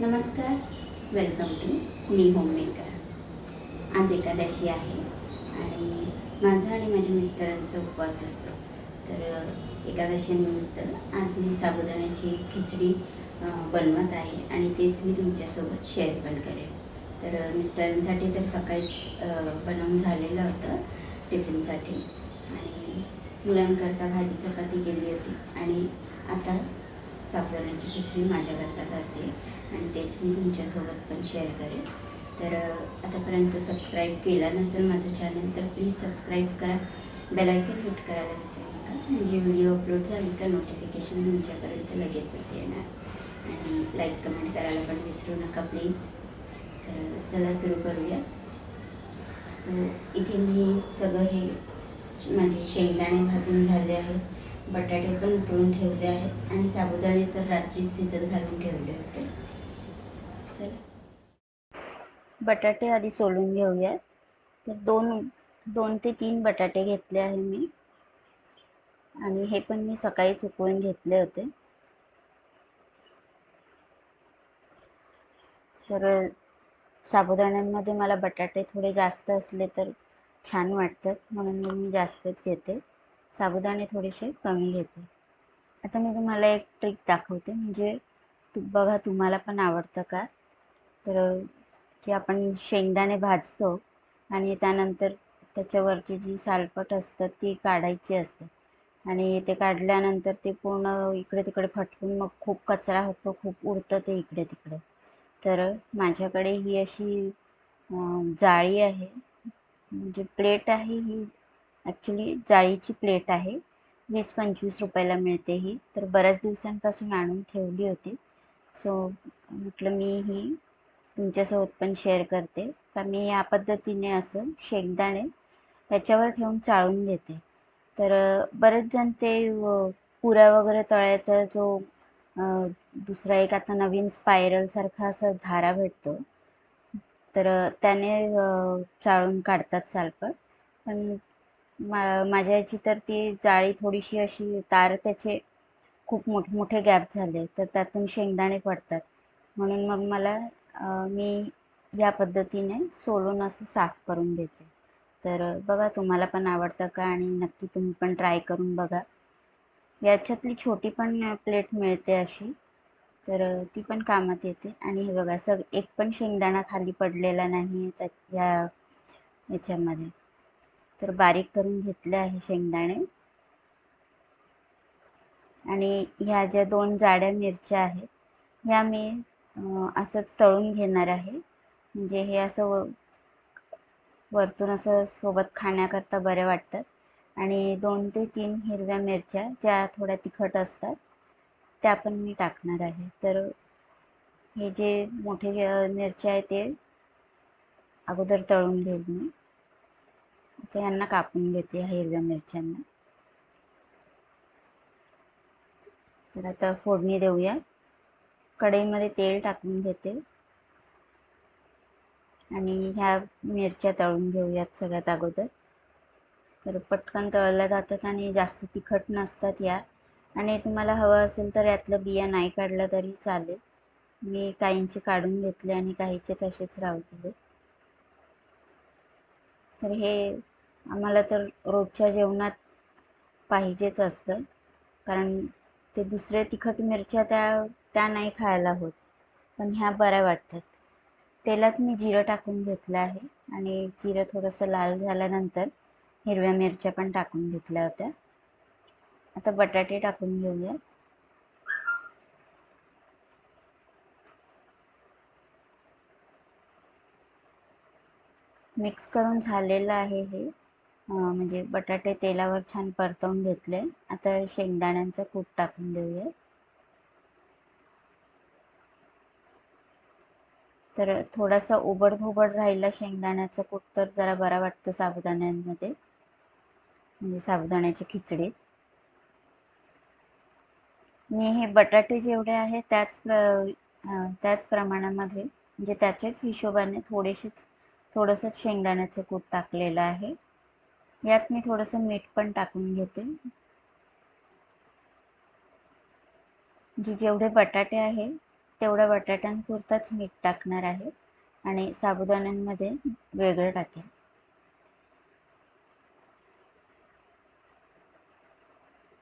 नमस्कार. Welcome to मी homemaker. आज एकादशी आहे आणि माझा आणि माझ्या मिस्टरांचा उपवास असतो. तर एकादशीनिमित्त आज मी साबुदाण्याची खिचडी बनवत आहे आणि तेच मी तुमच्यासोबत शेअर पण करेन. तर मिस्टरांसाठी तर सकाळीच बनवून झालेलं होतं टिफिनसाठी. आणि मुलांकरता भाजी चपाती केली होती. आणि आता साबुदाण्याची खिचडी माझ्याकरता करते आणि तेच मी तुमच्यासोबत पण शेअर करेन. तर आतापर्यंत सबस्क्राईब केला नसेल माझं चॅनल तर प्लीज सबस्क्राईब करा. बेलायकन हिट करायला विसरू नका. म्हणजे व्हिडिओ अपलोड झाली का नोटिफिकेशन तुमच्यापर्यंत लगेचच येणार. आणि लाईक कमेंट करायला पण विसरू नका प्लीज तर चला सुरू करूयात. सो इथे मी सगळं हे माझे शेंगदाणे भाजून झाले आहेत. बटाटे पण उकळून ठेवले आहेत आणि साबुदाणे तर रात्रीच भिजत घालून ठेवले होते. चला. बटाटे आधी सोलून घेऊयात. तर दोन दोन ते तीन बटाटे घेतले आहे मी. आणि हे पण मी सकाळीच उकळून घेतले होते. तर साबुदाण्यांमध्ये मला बटाटे थोडे जास्त असले तर छान वाटतात. म्हणून मी जास्तच घेते. साबुदाणे थोडेसे कमी घेते. आता मी तुम्हाला एक ट्रिक दाखवते. म्हणजे तू बघा तुम्हाला पण आवडतं का? तर की आपण शेंगदाणे भाजतो आणि त्यानंतर त्याच्यावरची जी सालपट असतात ती काढायची असते. आणि ते काढल्यानंतर ते पूर्ण इकडे तिकडे फटकून मग खूप कचरा होतो खूप उडतं ते इकडे तिकडे तर माझ्याकडे ही अशी जाळी आहे. म्हणजे प्लेट आहे ही ॲक्च्युली जाळीची प्लेट आहे. वीस पंचवीस रुपयाला मिळते ही. तर बऱ्याच दिवसांपासून आणून ठेवली होती. सो म्हटलं मी ही तुमच्यासोबत पण शेअर करते. का मी या पद्धतीने असं शेंगदाणे त्याच्यावर ठेवून चाळून घेते. तर बरेच जण ते पुऱ्या वगैरे तळ्याचा जो दुसरा एक आता नवीन स्पायरलसारखा असा झारा भेटतो. तर त्याने चाळून काढतात सालपट. पण मा माझ्या याची तर ती जाळी थोडीशी अशी तार त्याचे खूप मोठमोठे गॅप झाले तर त्यातून शेंगदाणे पडतात. म्हणून मग मला मी या पद्धतीने सोलून असं साफ करून देते. तर बघा तुम्हाला पण आवडतं का आणि नक्की तुम्ही पण ट्राय करून बघा. याच्यातली छोटी पण प्लेट मिळते अशी तर ती पण कामात येते. आणि हे बघा सग एक पण शेंगदाणा खाली पडलेला नाही त्या या याच्यामध्ये. तर बारीक करून घेतले आहे शेंगदाणे. आणि ह्या ज्या दोन जाड्या मिरच्या आहेत ह्या मी असंच तळून घेणार आहे. म्हणजे हे असं व वरतून असं सोबत खाण्याकरता बऱ्या वाटतात. आणि दोन ते तीन हिरव्या मिरच्या ज्या थोड्या तिखट असतात त्या पण मी टाकणार आहे. तर हे जे मोठे जे मिरच्या आहे ते अगोदर तळून घेईल मी. आता यांना कापून घेते ह्या हिरव्या मिरच्यांना. तर आता फोडणी देऊया. कढईमध्ये तेल टाकून घेते. आणि ह्या मिरच्या तळून घेऊयात सगळ्यात अगोदर. तर पटकन तळल्या जातात आणि जास्त तिखट नसतात या. आणि तुम्हाला हवं असेल तर यातलं बिया नाही काढलं तरी चालेल. मी काहींचे काढून घेतले आणि काहीचे तसेच राहू दिले. तर हे आम्हाला तर रोजच्या जेवणात पाहिजेच असतं. कारण ते दुसरे तिखट मिरच्या त्या त्या नाही खायला होत. पण ह्या बऱ्या वाटतात. तेलात मी जिरं टाकून घेतलं आहे. आणि जिरं थोडंसं लाल झाल्यानंतर हिरव्या मिरच्या पण टाकून घेतल्या होत्या. आता बटाटे टाकून घेऊयात. मिक्स करून झालेलं आहे हे. म्हणजे बटाटे तेलावर छान परतवून घेतले. आता शेंगदाण्यांचं कूट टाकून देऊया. तर थोडासा उबड धोबड राहिला शेंगदाण्याचा कूट तर जरा बरा वाटतो साबुदाण्यांमध्ये. म्हणजे साबुदाण्याची खिचडीत. मी हे बटाटे जेवढे आहे त्याच प्र त्याच प्रमाणामध्ये म्हणजे त्याच्याच हिशोबाने थोडेसेच थोडंसंच शेंगदाण्याचं कूट टाकलेलं आहे. यात मी थोडंसं मीठ पण टाकून घेते. जे जेवढे बटाटे आहे तेवढ्या बटाट्यांपुरताच मीठ टाकणार आहे आणि साबुदाण्यांमध्ये वेगळं टाकेल.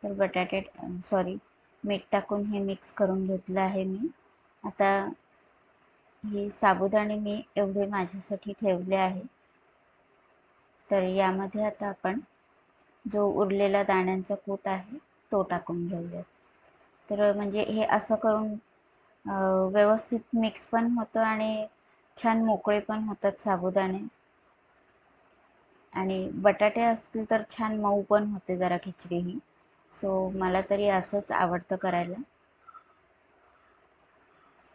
तर बटाटे सॉरी मीठ टाकून हे मिक्स करून घेतलं आहे मी. आता हे साबुदाणे मी एवढे माझ्यासाठी ठेवले आहे. तर यामध्ये आता आपण जो उरलेला दाण्यांचा कूट आहे तो टाकून घेऊयात. तर म्हणजे हे असं करून व्यवस्थित मिक्स पण होतं आणि छान मोकळे पण होतात साबुदाणे. आणि बटाटे असतील तर छान मऊ पण होते जरा खिचडी ही सो मला तरी असंच आवडतं करायला.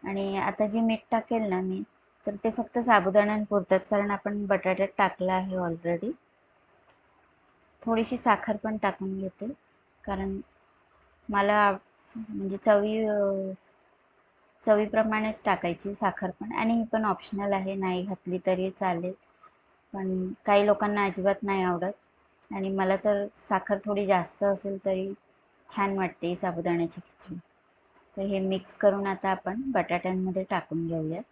आणि आता जे मीठ टाकेल ना मी तर ते फक्त साबुदाण्यांपुरतंच कारण आपण बटाट्यात टाकलं आहे ऑलरेडी थोडीशी साखर पण टाकून घेते कारण मला आव- म्हणजे चवी चवीप्रमाणेच टाकायची साखर पण आणि ही पण ऑप्शनल आहे नाही घातली तरी चालेल. पण काही लोकांना अजिबात नाही आवडत आणि मला तर साखर थोडी जास्त असेल तरी छान वाटते ही साबुदाण्याची खिचडी. तर हे मिक्स करून आता आपण बटाट्यांमध्ये टाकून घेऊयात.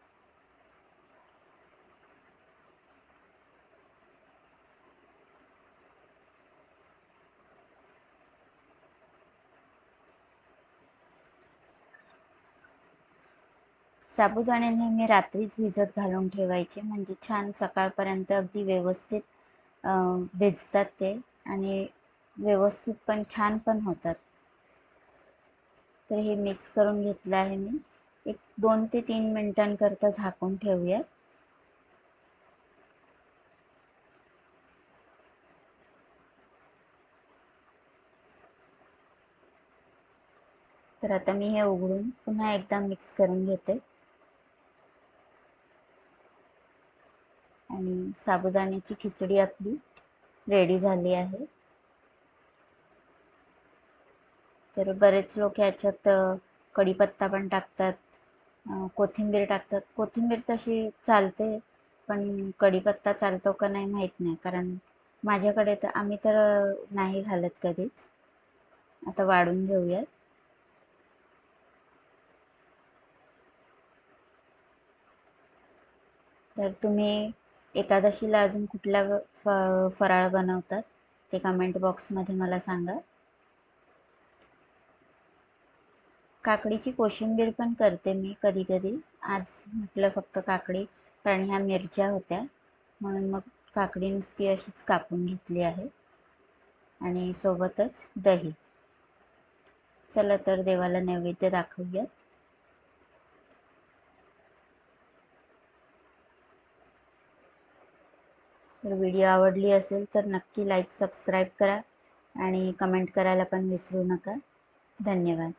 साबुदाणे नेहमी रात्रीच भिजत घालून ठेवायचे. म्हणजे छान सकाळपर्यंत अगदी व्यवस्थित भिजतात ते आणि व्यवस्थित पण छान पण होतात. तर हे मिक्स करून घेतलं आहे मी. एक दोन ते तीन मिनटांकरता झाकून ठेवूयात. तर आता मी हे उघडून पुन्हा एकदा मिक्स करून घेते आणि साबुदाण्याची खिचडी आपली रेडी झाली आहे. तर बरेच लोक याच्यात कढीपत्ता पण टाकतात कोथिंबीर टाकतात. कोथिंबीर तशी चालते पण कढीपत्ता चालतो का नाही माहीत नाही. कारण माझ्याकडे तर आम्ही तर नाही घालत कधीच. आता वाढून घेऊयात. तर तुम्ही एकादशीला अजून कुठला फ फराळ बनवतात ते कमेंट बॉक्समध्ये मला सांगा. काकडीची कोशिंबीर पण करते मी कधी कधी. आज म्हटलं फक्त काकडी कारण ह्या मिरच्या होत्या. म्हणून मग काकडी नुसती अशीच कापून घेतली आहे. आणि सोबतच दही. चला तर देवाला नैवेद्य दाखवूयात. तर व्हिडिओ आवडली असेल तर नक्की लाईक सबस्क्राईब करा आणि कमेंट करायला पण विसरू नका. धन्यवाद.